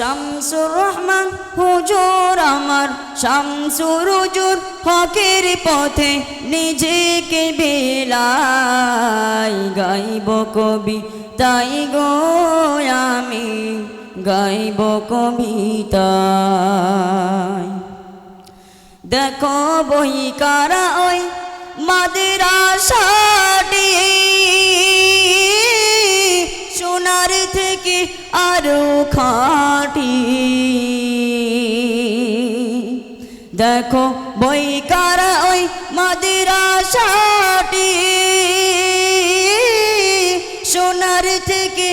শামসুর রহমান, হুজুর আমার। শামসুর হুজুর হকের পথে নিজেকে বেলাই গাইব কবি। তাই গো আমি গাইব কবিতা দেখো বই কারা ওই মাদ্রাসাটি দেখো বই কারা ওই মাদ্রাসাটি সোনার থেকে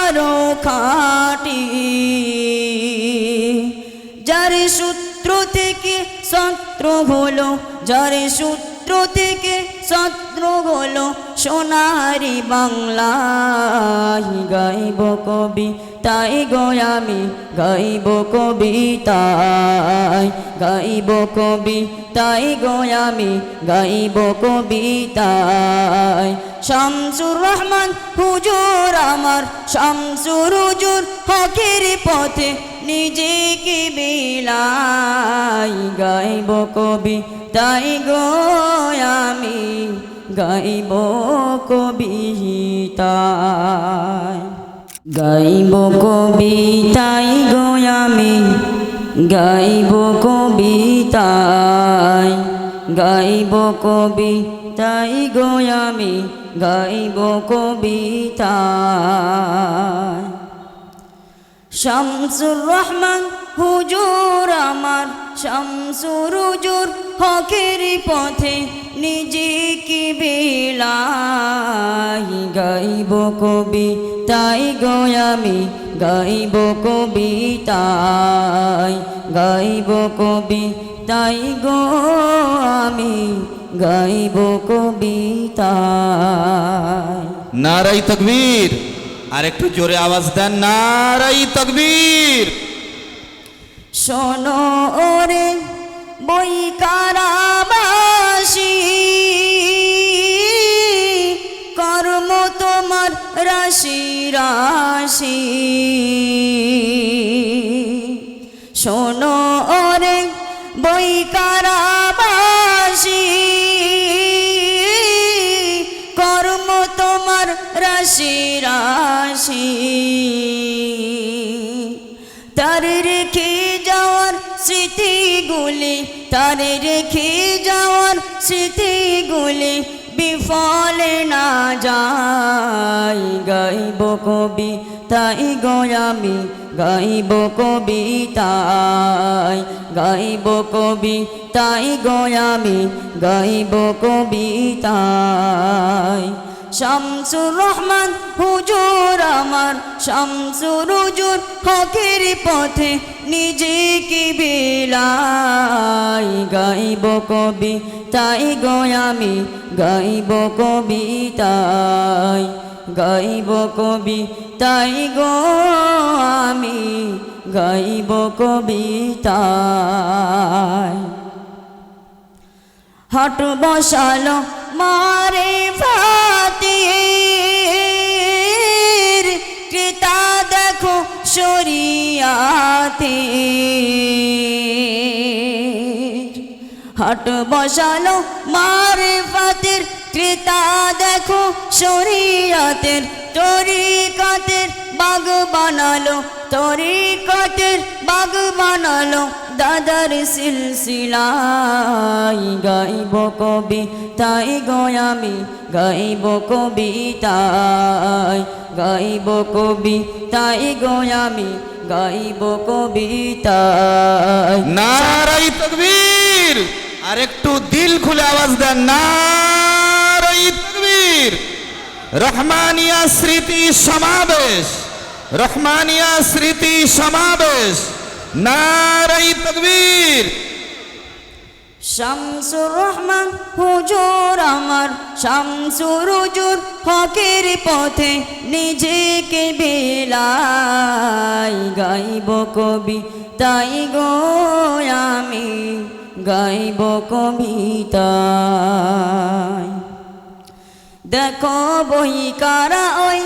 আরও খাটি। যার সূত্র থেকে সত্র হলো, যার সূত্র থেকে সত্র হলো, সোনারি বাংলায় গাইব কবি তাই গো আমি গাইব কবিতায়, গাইব কবি তাই গো আমি গাইব কবিতায়। শামসুর রহমান, হুজুর আমার, শামসুর হুজুর হকের পথে নিজেকে বিলাই গাইব কবি তাই গো আমি গাইব কবিতায়। গাইব কবিতাই গো আমি গাইব কবিতায় গাইব কবিতাই গো আমি গাইব কবিতায় শামসুর রহমান হুজুর আমার শামসুর হুজুর হকের পথে নিজেকে বেলাই গাইব কবি, তাই গো আমি গাইব কবিতায় গাইব কবি, তাই গো আমি গাইব কবিতায় নারাই তকবীর। আর একটু জোরে আওয়াজ দেন, নারাই তকবীর। শোনো ওরে বই কারাবাসী কর্ম তোমার রাশি রাশি। শোনো ওরে বই কারাবাসী কর্ম তোমার রাশি রাশি। তার স্মৃতিগুলি তার রেখে যাওয়ার স্মৃতিগুলি বিফলে না যায়। গাইব কবি তাই গয়ামি গাইব কবিতায় গাইব কবি তাই গয়ামি গাইব কবিতায় শামসুর রহমান, হুজুর আমার। শামসুর হুজুর হকের পথে নিজেকে বেলাই গাইব কবি, তাই গয়ামি গাইব কবি, তাই গাইব কবি, তাই গো আমি গাইব কবিতায় হট বসালো মারে শরিয়াতে। হট বসালো মারে ফাতের ক্রেতা দেখো শরিয়াতের তরিকাতের বাগ বানালো তরিকাতের বাগ বানালো, দাদার সিলসিলাই গাইব কবি, তাই গয়ামি গাইব কবিতায় গাইব কবি, তাই গয়ামি গাইব কবিতায় নারাই তকবীর আর একটু দিল খুলে আওয়াজ দেন, নারাই তকবীর। রহমানিয়া স্মৃতি সমাবেশ। রহমানিয়া স্মৃতি সমাবেশ। নারাই তকবীর। শামসুর রহমান, হুজুর আমার। শামসুর হুজুর, হকের পথে নিজেকে বেলাই গাইব কবি, তাই গো আমি গাইব কবিতা দেখো বই কারা ওই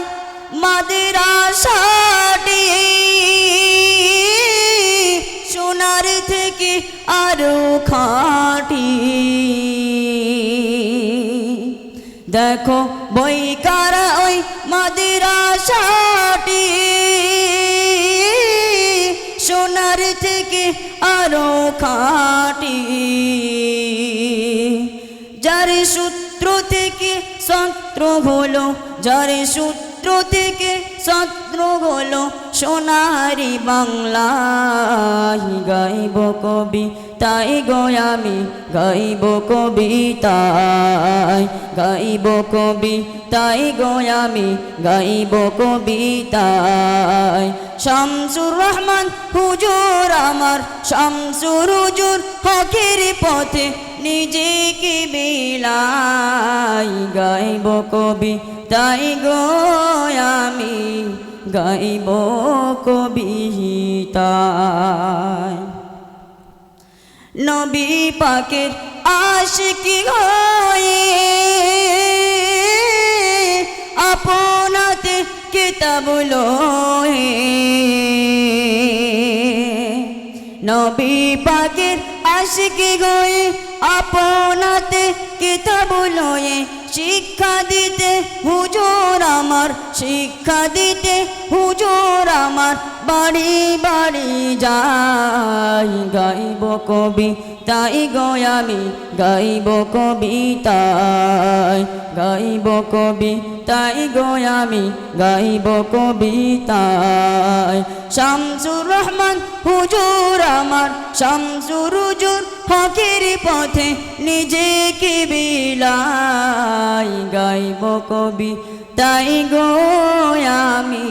মাদ্রাসাটি সোনার থেকে আরও খাঁটি। দেখো বইকারা ওই মাদিরাসাটি সোনার থেকে আরও খাটি। যার সূত্র থেকে সত্র হলো, যার সূত্র থেকে সত্র হলো সোনারি বাংলায় গাইব কবি, তাই গয়ামি গাইব কবিতায় গাইব কবি, তাই গয়ামি গাইব কবিতায় শামসুর রহমান, হুজুর আমার, শামসুর হুজুর হকের পথে নিজেকে বিলাই গাইব কবি, তাই গয়ামি গাইব কবি কবিতায় নবী পাকের আশিকি হয়ে আপনাতে কিতাব লয়ে নবী পাকের আশিকি গয়ে আপনাতে কিতাব লয়ে শিক্ষা দিতে, হুজুর আমার শিক্ষা দিতে, হুজুর আমার বাড়ি বাড়ি যাই, গাইব কবি তাই গয়ামি গাইব কবিতায়, গাইব কবি তাই গয়ামি গাইব কবিতায়। শামসুর রহমান হুজুর আমার, শামসুর হুজুর হকের পথে নিজেকে বিলাই গাইব কবি তাই গয়ামি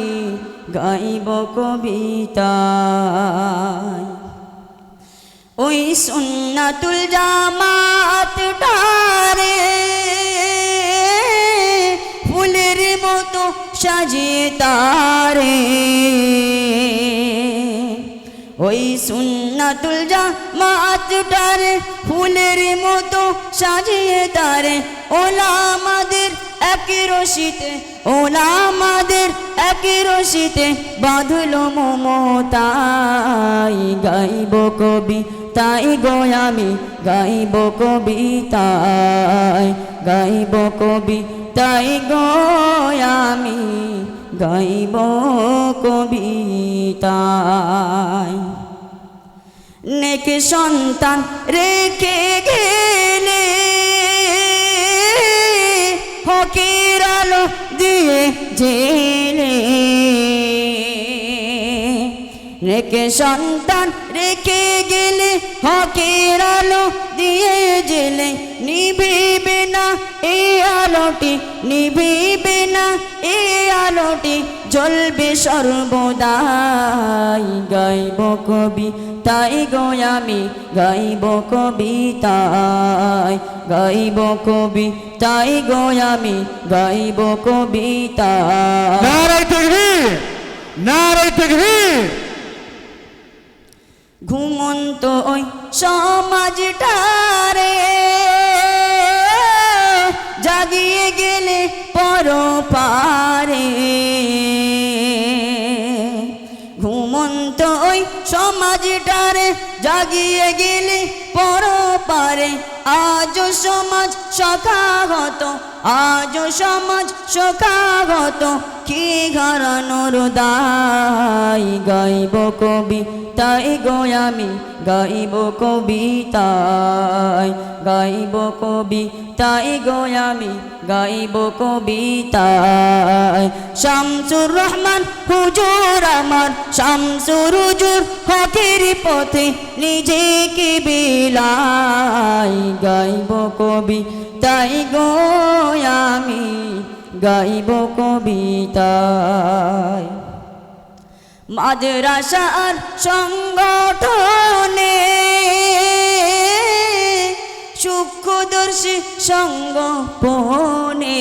গাইব কবিতায়। সুন্নাতুল জামাত টারে ফুলের মতো সাজিয়ে তারে। ওই সুন্নাতুল জামাত টারে ফুলের মতো সাজিয়ে তারে। ওলা আমাদের একই রশিতে ওলা আমাদের একই রশিতে বাঁধল মমতাই গাইব কবি তাই গয়ামি গাইব কবিতায় গাইব কবি তাই গয়ামি গাইব কবিতায় নেকে সন্তান রেখে গেলে হকের আলো দিয়ে জেলে। রেখে সন্তান গেলে হকের আলো দিয়ে জেলে। নিভিবে না এই আলোটি, নিভিবে না এই আলোটি, জ্বলবে সর্বদাই। গাইব কবি, তাই গয়ামি গাইব কবিতায় গাইব কবি, তাই গয়ামি গাইব কবিতায় নারাই তকবীর নারাই তকবীর ঘুমন্ত ওই সমাজটারে। জাগিয়ে গেলে পর পারে ঘুমন্ত ওই সমাজটারে জাগিয়ে গেলে পর পারে আজ সমাজ সখাগত, আজ সমাজ সখাগত, কি ঘরানোর দাই গাইব কবি তাই গয়ামি গাইব কবিতায়, গাইব কবি তাই গয়ামি গাইব কবিতায়। শামসুর রহমান, হুজুর আমার, শামসুর হুজুর হকের পথে নিজেকে বিলাই গাইব কবি তাই গয়ামি গাইব কবিতায়। মাদ্রাসার সংগঠনে সূক্ষ্মদর্শী সঙ্গপনে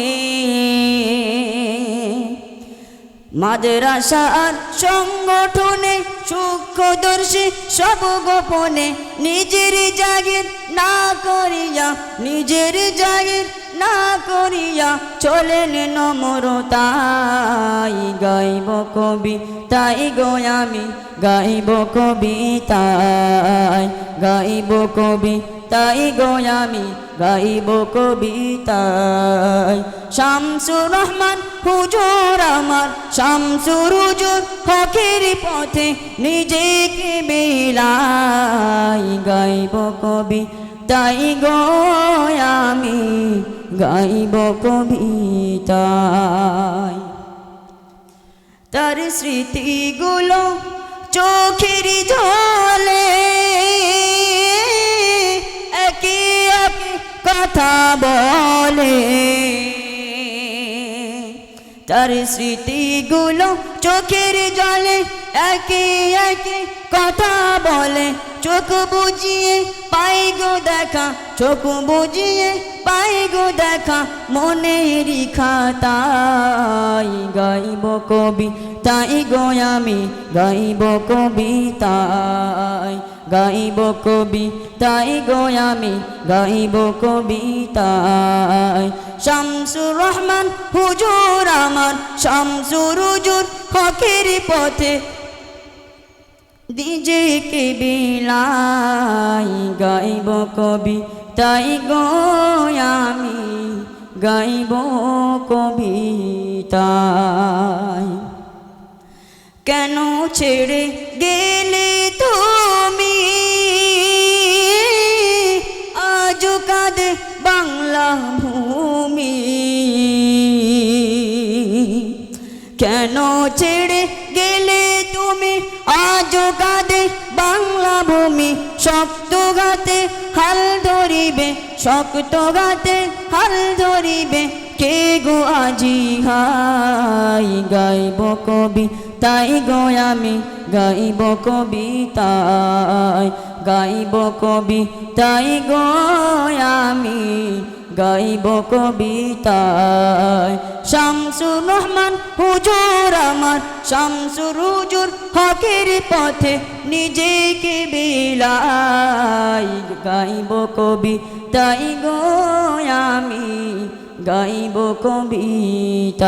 মাদ্রাসার সংগঠনে সূক্ষ্মদর্শী সব গোপনে নিজের জাগির না করিয়া নিজের জাগির না করিয়া চলেন নম্রতাই গাইব কবি, তাই গো আমি গাইব কবিতাই গাইব কবি, তাই গো আমি গাইব কবিতাই শামসুর রহমান হুজুর আমার, শামসুর হুজুর হকের পথে নিজেকে বেলাই গাইব কবি, তাই গো আমি গাইব কবিতাই তার স্মৃতিগুলো চোখের জলে একে একে কথা বলে। তার স্মৃতিগুলো চোখের জলে একে একে কথা বলে। চোখ বুঝিয়ে পাই গো দেখা, চোখ বুঝিয়ে পাই গো দেখা মনের খাতাই, গাইব কবি, তাই গো আমি গাইব কবিতাই গাইব কবি, তাই গো আমি গাইব কবিতাই শামসুর রহমান, হুজুর আমার, শামসুর হুজুর হকের পথে। দিজে কে বিলাই গাইব কবি তাই গো আমি গাইব কবিতাই কেন ছেড়ে গেলে তুমি? আজ কাঁদে বাংলা ভূমি। কেন ছেড়ে গেলে তুমি? আজ কাঁদে ভূমি শক্ত গাতে হাল ধরিবে, শক্ত গাতে হাল ধরিবে। কে গো আজি হাই গাইব কবি? তাই গো গাইব কবি, তাই গাইব কবি, তাই গো আমি গাইব কবিতায়। শামসুর রহমান, হুজুর আমার। শামসুর হুজুর হকের পথে নিজেকে বিলাই গাইব কবি তাই গো আমি, গাইব কবিতায়।